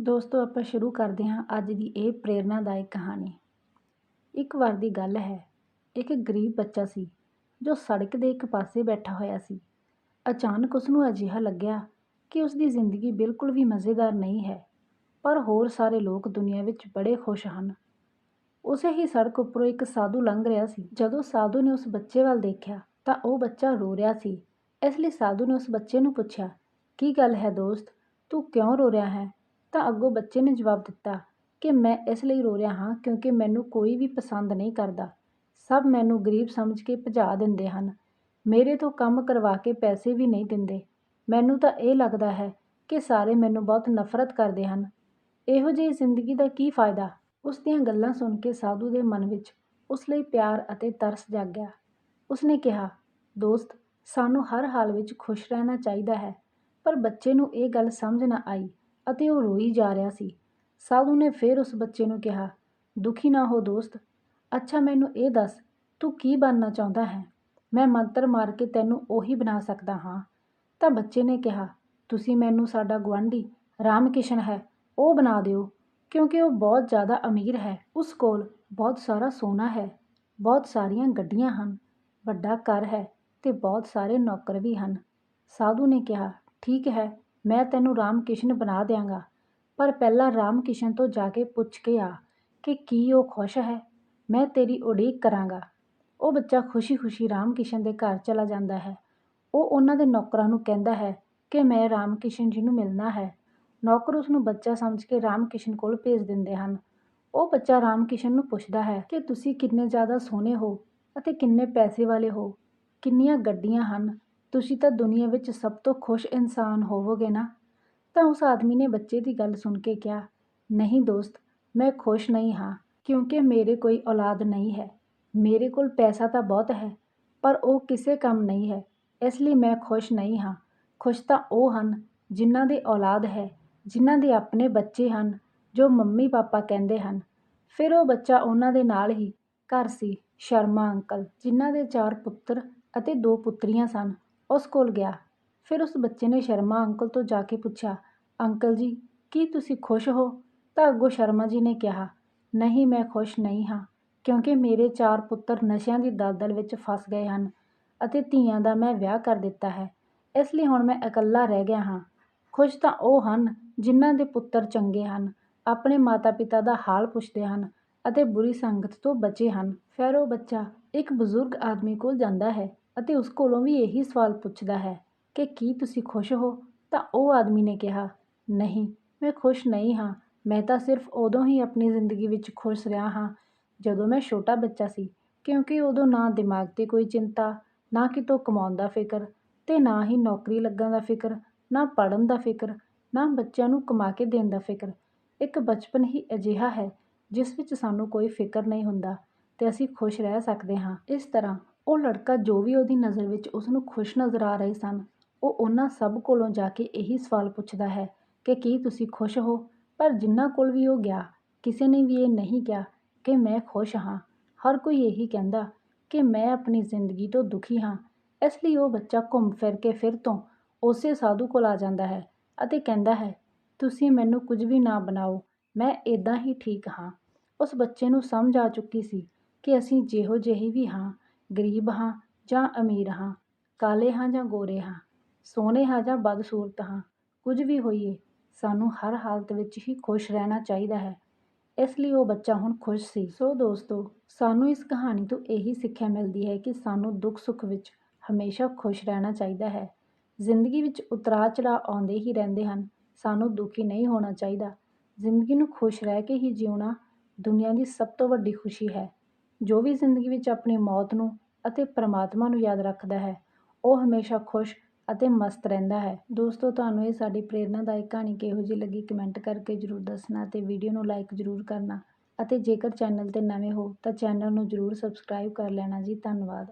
ਦੋਸਤੋ, ਆਪਾਂ ਸ਼ੁਰੂ ਕਰਦੇ ਹਾਂ ਅੱਜ ਦੀ ਇਹ ਪ੍ਰੇਰਨਾਦਾਇਕ ਕਹਾਣੀ। ਇੱਕ ਵਾਰ ਦੀ ਗੱਲ ਹੈ, ਇੱਕ ਗਰੀਬ ਬੱਚਾ ਸੀ ਜੋ ਸੜਕ ਦੇ ਇੱਕ ਪਾਸੇ ਬੈਠਾ ਹੋਇਆ ਸੀ। ਅਚਾਨਕ ਉਸ ਨੂੰ ਅਜਿਹਾ ਲੱਗਿਆ ਕਿ ਉਸ ਦੀ ਜ਼ਿੰਦਗੀ ਬਿਲਕੁਲ ਵੀ ਮਜ਼ੇਦਾਰ ਨਹੀਂ ਹੈ, ਪਰ ਹੋਰ ਸਾਰੇ ਲੋਕ ਦੁਨੀਆ ਵਿੱਚ ਬੜੇ ਖੁਸ਼ ਹਨ। ਉਸੇ ਹੀ ਸੜਕ ਉੱਪਰੋਂ ਇੱਕ ਸਾਧੂ ਲੰਘ ਰਿਹਾ ਸੀ। ਜਦੋਂ ਸਾਧੂ ਨੇ ਉਸ ਬੱਚੇ ਵੱਲ ਦੇਖਿਆ, ਤਾਂ ਉਹ ਬੱਚਾ ਰੋ ਰਿਹਾ ਸੀ। ਇਸ ਲਈ ਸਾਧੂ ਨੇ ਉਸ ਬੱਚੇ ਨੂੰ ਪੁੱਛਿਆ, ਕੀ ਗੱਲ ਹੈ ਦੋਸਤ? ਤੂੰ ਕਿਉਂ ਰੋ ਰਿਹਾ ਹੈ? ਤਾਂ ਅੱਗੋਂ ਬੱਚੇ ਨੇ ਜਵਾਬ ਦਿੱਤਾ ਕਿ ਮੈਂ ਇਸ ਲਈ ਰੋ ਰਿਹਾ ਹਾਂ ਕਿਉਂਕਿ ਮੈਨੂੰ ਕੋਈ ਵੀ ਪਸੰਦ ਨਹੀਂ ਕਰਦਾ। ਸਭ ਮੈਨੂੰ ਗਰੀਬ ਸਮਝ ਕੇ ਭਜਾ ਦਿੰਦੇ ਹਨ। ਮੇਰੇ ਤੋਂ ਕੰਮ ਕਰਵਾ ਕੇ ਪੈਸੇ ਵੀ ਨਹੀਂ ਦਿੰਦੇ। ਮੈਨੂੰ ਤਾਂ ਇਹ ਲੱਗਦਾ ਹੈ ਕਿ ਸਾਰੇ ਮੈਨੂੰ ਬਹੁਤ ਨਫ਼ਰਤ ਕਰਦੇ ਹਨ। ਇਹੋ ਜਿਹੀ ਜ਼ਿੰਦਗੀ ਦਾ ਕੀ ਫਾਇਦਾ? ਉਸ ਦੀਆਂ ਗੱਲਾਂ ਸੁਣ ਕੇ ਸਾਧੂ ਦੇ ਮਨ ਵਿੱਚ ਉਸ ਲਈ ਪਿਆਰ ਅਤੇ ਤਰਸ ਜਾਗਿਆ। ਉਸਨੇ ਕਿਹਾ, ਦੋਸਤ, ਸਾਨੂੰ ਹਰ ਹਾਲ ਵਿੱਚ ਖੁਸ਼ ਰਹਿਣਾ ਚਾਹੀਦਾ ਹੈ, ਪਰ ਬੱਚੇ ਨੂੰ ਇਹ ਗੱਲ ਸਮਝ ਨਾ ਆਈ। ਅਤੇ ਉਹ ਰੋਈ ਜਾ ਰਿਹਾ ਸੀ। ਸਾਧੂ ਨੇ ਫਿਰ ਉਸ ਬੱਚੇ ਨੂੰ ਕਿਹਾ, ਦੁਖੀ ਨਾ ਹੋ ਦੋਸਤ। ਅੱਛਾ, ਮੈਨੂੰ ਇਹ ਦੱਸ, ਤੂੰ ਕੀ ਬਣਨਾ ਚਾਹੁੰਦਾ ਹੈ? ਮੈਂ ਮੰਤਰ ਮਾਰ ਕੇ ਤੈਨੂੰ ਉਹੀ ਬਣਾ ਸਕਦਾ ਹਾਂ। ਤਾਂ ਬੱਚੇ ਨੇ ਕਿਹਾ, ਤੁਸੀਂ ਮੈਨੂੰ ਸਾਡਾ ਗੁਆਂਢੀ ਰਾਮ ਕਿਸ਼ਨ ਹੈ, ਉਹ ਬਣਾ ਦਿਓ, ਕਿਉਂਕਿ ਉਹ ਬਹੁਤ ਜ਼ਿਆਦਾ ਅਮੀਰ ਹੈ। ਉਸ ਕੋਲ ਬਹੁਤ ਸਾਰਾ ਸੋਨਾ ਹੈ, ਬਹੁਤ ਸਾਰੀਆਂ ਗੱਡੀਆਂ ਹਨ, ਵੱਡਾ ਘਰ ਹੈ ਤੇ ਬਹੁਤ ਸਾਰੇ ਨੌਕਰ ਵੀ ਹਨ। ਸਾਧੂ ਨੇ ਕਿਹਾ, ਠੀਕ ਹੈ ਮੈਂ ਤੈਨੂੰ ਰਾਮ ਕਿਸ਼ਨ ਬਣਾ ਦਿਆਂਗਾ। ਪਰ ਪਹਿਲਾਂ ਰਾਮ ਕਿਸ਼ਨ ਤੋਂ ਜਾ ਕੇ ਪੁੱਛ ਕੇ ਆ ਕਿ ਕੀ ਉਹ ਖੁਸ਼ ਹੈ। ਮੈਂ ਤੇਰੀ ਉਡੀਕ ਕਰਾਂਗਾ। ਉਹ ਬੱਚਾ ਖੁਸ਼ੀ-ਖੁਸ਼ੀ ਰਾਮ ਕਿਸ਼ਨ ਦੇ ਘਰ ਚਲਾ ਜਾਂਦਾ ਹੈ। ਉਹ ਉਹਨਾਂ ਦੇ ਨੌਕਰਾਂ ਨੂੰ ਕਹਿੰਦਾ ਹੈ ਕਿ ਮੈਂ ਰਾਮ ਕਿਸ਼ਨ ਜੀ ਨੂੰ ਮਿਲਣਾ ਹੈ। ਨੌਕਰ ਉਸ ਨੂੰ ਬੱਚਾ ਸਮਝ ਕੇ ਰਾਮ ਕਿਸ਼ਨ ਕੋਲ ਭੇਜ ਦਿੰਦੇ ਹਨ। ਉਹ ਬੱਚਾ ਰਾਮ ਕਿਸ਼ਨ ਨੂੰ ਪੁੱਛਦਾ ਹੈ ਕਿ ਤੁਸੀਂ ਕਿੰਨੇ ਜ਼ਿਆਦਾ ਸੋਹਣੇ ਹੋ ਅਤੇ ਕਿੰਨੇ ਪੈਸੇ ਵਾਲੇ ਹੋ। ਕਿੰਨੀਆਂ ਗੱਡੀਆਂ ਹਨ। ਤੁਸੀਂ ਤਾਂ ਦੁਨੀਆ ਵਿੱਚ ਸਭ ਤੋਂ ਖੁਸ਼ ਇਨਸਾਨ ਹੋਵੋਗੇ ਨਾ? ਤਾਂ ਉਸ ਆਦਮੀ ਨੇ ਬੱਚੇ ਦੀ ਗੱਲ ਸੁਣ ਕੇ ਕਿਹਾ, ਨਹੀਂ ਦੋਸਤ, ਮੈਂ ਖੁਸ਼ ਨਹੀਂ ਹਾਂ, ਕਿਉਂਕਿ ਮੇਰੇ ਕੋਈ ਔਲਾਦ ਨਹੀਂ ਹੈ। ਮੇਰੇ ਕੋਲ ਪੈਸਾ ਤਾਂ ਬਹੁਤ ਹੈ, ਪਰ ਉਹ ਕਿਸੇ ਕੰਮ ਨਹੀਂ ਹੈ, ਇਸ ਲਈ ਮੈਂ ਖੁਸ਼ ਨਹੀਂ ਹਾਂ। ਖੁਸ਼ ਤਾਂ ਉਹ ਹਨ, ਜਿਨ੍ਹਾਂ ਦੀ ਔਲਾਦ ਹੈ, ਜਿਨ੍ਹਾਂ ਦੇ ਆਪਣੇ ਬੱਚੇ ਹਨ, ਜੋ ਮੰਮੀ ਪਾਪਾ ਕਹਿੰਦੇ ਹਨ। ਫਿਰ ਉਹ ਬੱਚਾ ਉਹਨਾਂ ਦੇ ਨਾਲ ਹੀ ਘਰ ਸੀ, ਸ਼ਰਮਾ ਅੰਕਲ, ਜਿਨ੍ਹਾਂ ਦੇ ਚਾਰ ਪੁੱਤਰ ਅਤੇ ਦੋ ਪੁੱਤਰੀਆਂ ਸਨ। ਉਸ ਕੋਲ ਗਿਆ। ਫਿਰ ਉਸ ਬੱਚੇ ਨੇ ਸ਼ਰਮਾ ਅੰਕਲ ਤੋਂ ਜਾ ਕੇ ਪੁੱਛਿਆ, ਅੰਕਲ ਜੀ, ਕੀ ਤੁਸੀਂ ਖੁਸ਼ ਹੋ? ਤਾਂ ਅੱਗੋਂ ਸ਼ਰਮਾ ਜੀ ਨੇ ਕਿਹਾ, ਨਹੀਂ, ਮੈਂ ਖੁਸ਼ ਨਹੀਂ ਹਾਂ, ਕਿਉਂਕਿ ਮੇਰੇ ਚਾਰ ਪੁੱਤਰ ਨਸ਼ਿਆਂ ਦੀ ਦਲਦਲ ਵਿੱਚ ਫਸ ਗਏ ਹਨ ਅਤੇ ਧੀਆਂ ਦਾ ਮੈਂ ਵਿਆਹ ਕਰ ਦਿੱਤਾ ਹੈ। ਇਸ ਲਈ ਹੁਣ ਮੈਂ ਇਕੱਲਾ ਰਹਿ ਗਿਆ ਹਾਂ। ਖੁਸ਼ ਤਾਂ ਉਹ ਹਨ ਜਿਨ੍ਹਾਂ ਦੇ ਪੁੱਤਰ ਚੰਗੇ ਹਨ, ਆਪਣੇ ਮਾਤਾ-ਪਿਤਾ ਦਾ ਹਾਲ ਪੁੱਛਦੇ ਹਨ ਅਤੇ ਬੁਰੀ ਸੰਗਤ ਤੋਂ ਬਚੇ ਹਨ। ਫਿਰ ਉਹ ਬੱਚਾ ਇੱਕ ਬਜ਼ੁਰਗ ਆਦਮੀ ਕੋਲ ਜਾਂਦਾ ਹੈ ਅਤੇ ਉਸ ਕੋਲੋਂ ਵੀ ਇਹੀ ਸਵਾਲ ਪੁੱਛਦਾ ਹੈ ਕਿ ਕੀ ਤੁਸੀਂ ਖੁਸ਼ ਹੋ? ਤਾਂ ਉਹ ਆਦਮੀ ਨੇ ਕਿਹਾ, ਨਹੀਂ, ਮੈਂ ਖੁਸ਼ ਨਹੀਂ ਹਾਂ। ਮੈਂ ਤਾਂ ਸਿਰਫ ਉਦੋਂ ਹੀ ਆਪਣੀ ਜ਼ਿੰਦਗੀ ਵਿੱਚ ਖੁਸ਼ ਰਿਹਾ ਹਾਂ ਜਦੋਂ ਮੈਂ ਛੋਟਾ ਬੱਚਾ ਸੀ, ਕਿਉਂਕਿ ਉਦੋਂ ਨਾ ਦਿਮਾਗ 'ਤੇ ਕੋਈ ਚਿੰਤਾ, ਨਾ ਕਿਤੋਂ ਕਮਾਉਣ ਦਾ ਫਿਕਰ ਤੇ ਨਾ ਹੀ ਨੌਕਰੀ ਲੱਗਣ ਦਾ ਫਿਕਰ, ਨਾ ਪੜ੍ਹਨ ਦਾ ਫਿਕਰ, ਨਾ ਬੱਚਿਆਂ ਨੂੰ ਕਮਾ ਕੇ ਦੇਣ ਦਾ ਫਿਕਰ। ਇੱਕ ਬਚਪਨ ਹੀ ਅਜਿਹਾ ਹੈ ਜਿਸ ਵਿੱਚ ਸਾਨੂੰ ਕੋਈ ਫਿਕਰ ਨਹੀਂ ਹੁੰਦਾ ਤੇ ਅਸੀਂ ਖੁਸ਼ ਰਹਿ ਸਕਦੇ ਹਾਂ। ਇਸ ਤਰ੍ਹਾਂ ਉਹ ਲੜਕਾ ਜੋ ਵੀ ਉਹਦੀ ਨਜ਼ਰ ਵਿੱਚ ਉਸ ਨੂੰ ਖੁਸ਼ ਨਜ਼ਰ ਆ ਰਹੇ ਸਨ, ਉਹ ਉਹਨਾਂ ਸਭ ਕੋਲੋਂ ਜਾ ਕੇ ਇਹੀ ਸਵਾਲ ਪੁੱਛਦਾ ਹੈ ਕਿ ਕੀ ਤੁਸੀਂ ਖੁਸ਼ ਹੋ? ਪਰ ਜਿੰਨਾ ਕੋਲ ਵੀ ਉਹ ਗਿਆ, ਕਿਸੇ ਨੇ ਵੀ ਇਹ ਨਹੀਂ ਕਿਹਾ ਕਿ ਮੈਂ ਖੁਸ਼ ਹਾਂ। ਹਰ ਕੋਈ ਇਹੀ ਕਹਿੰਦਾ ਕਿ ਮੈਂ ਆਪਣੀ ਜ਼ਿੰਦਗੀ ਤੋਂ ਦੁਖੀ ਹਾਂ। ਇਸ ਲਈ ਉਹ ਬੱਚਾ ਘੁੰਮ ਫਿਰ ਕੇ ਫਿਰ ਤੋਂ ਉਸੇ ਸਾਧੂ ਕੋਲ ਆ ਜਾਂਦਾ ਹੈ ਅਤੇ ਕਹਿੰਦਾ ਹੈ, ਤੁਸੀਂ ਮੈਨੂੰ ਕੁਝ ਵੀ ਨਾ ਬਣਾਓ, ਮੈਂ ਇਦਾਂ ਹੀ ਠੀਕ ਹਾਂ। ਉਸ ਬੱਚੇ ਨੂੰ ਸਮਝ ਆ ਚੁੱਕੀ ਸੀ ਕਿ ਅਸੀਂ ਜਿਹੋ ਜਿਹੇ ਵੀ ਹਾਂ ਗਰੀਬ ਹਾਂ ਜਾਂ ਅਮੀਰ ਹਾਂ, ਕਾਲੇ ਹਾਂ ਜਾਂ ਗੋਰੇ ਹਾਂ, ਸੋਹਣੇ ਹਾਂ ਜਾਂ ਬਦਸੂਰਤ ਹਾਂ, ਕੁਝ ਵੀ ਹੋਈਏ, ਸਾਨੂੰ ਹਰ ਹਾਲਤ ਵਿੱਚ ਹੀ ਖੁਸ਼ ਰਹਿਣਾ ਚਾਹੀਦਾ ਹੈ। ਇਸ ਲਈ ਉਹ ਬੱਚਾ ਹੁਣ ਖੁਸ਼ ਸੀ। ਸੋ ਦੋਸਤੋ, ਸਾਨੂੰ ਇਸ ਕਹਾਣੀ ਤੋਂ ਇਹੀ ਸਿੱਖਿਆ ਮਿਲਦੀ ਹੈ ਕਿ ਸਾਨੂੰ ਦੁੱਖ ਸੁੱਖ ਵਿੱਚ ਹਮੇਸ਼ਾ ਖੁਸ਼ ਰਹਿਣਾ ਚਾਹੀਦਾ ਹੈ। ਜ਼ਿੰਦਗੀ ਵਿੱਚ ਉਤਰਾਅ ਚੜਾਅ ਆਉਂਦੇ ਹੀ ਰਹਿੰਦੇ ਹਨ, ਸਾਨੂੰ ਦੁਖੀ ਨਹੀਂ ਹੋਣਾ ਚਾਹੀਦਾ। ਜ਼ਿੰਦਗੀ ਨੂੰ ਖੁਸ਼ ਰਹਿ ਕੇ ਹੀ ਜਿਉਣਾ ਦੁਨੀਆ ਦੀ ਸਭ ਤੋਂ ਵੱਡੀ ਖੁਸ਼ੀ ਹੈ। ਜੋ ਵੀ ਜ਼ਿੰਦਗੀ ਵਿੱਚ ਆਪਣੀ ਮੌਤ ਨੂੰ ਅਤੇ ਪਰਮਾਤਮਾ ਨੂੰ ਯਾਦ ਰੱਖਦਾ ਹੈ, ਉਹ ਹਮੇਸ਼ਾ ਖੁਸ਼ ਅਤੇ ਮਸਤ ਰਹਿੰਦਾ ਹੈ। ਦੋਸਤੋ, ਤੁਹਾਨੂੰ ਇਹ ਸਾਡੀ ਪ੍ਰੇਰਨਾਦਾਇਕ ਕਹਾਣੀ ਕਿਹੋ ਜਿਹੀ ਲੱਗੀ ਕਮੈਂਟ ਕਰਕੇ ਜ਼ਰੂਰ ਦੱਸਣਾ ਅਤੇ ਵੀਡੀਓ ਨੂੰ ਲਾਈਕ ਜ਼ਰੂਰ ਕਰਨਾ ਅਤੇ ਜੇਕਰ ਚੈਨਲ ਤੇ ਨਵੇਂ ਹੋ ਤਾਂ ਚੈਨਲ ਨੂੰ ਜ਼ਰੂਰ ਸਬਸਕ੍ਰਾਈਬ ਕਰ ਲੈਣਾ ਜੀ। ਧੰਨਵਾਦ।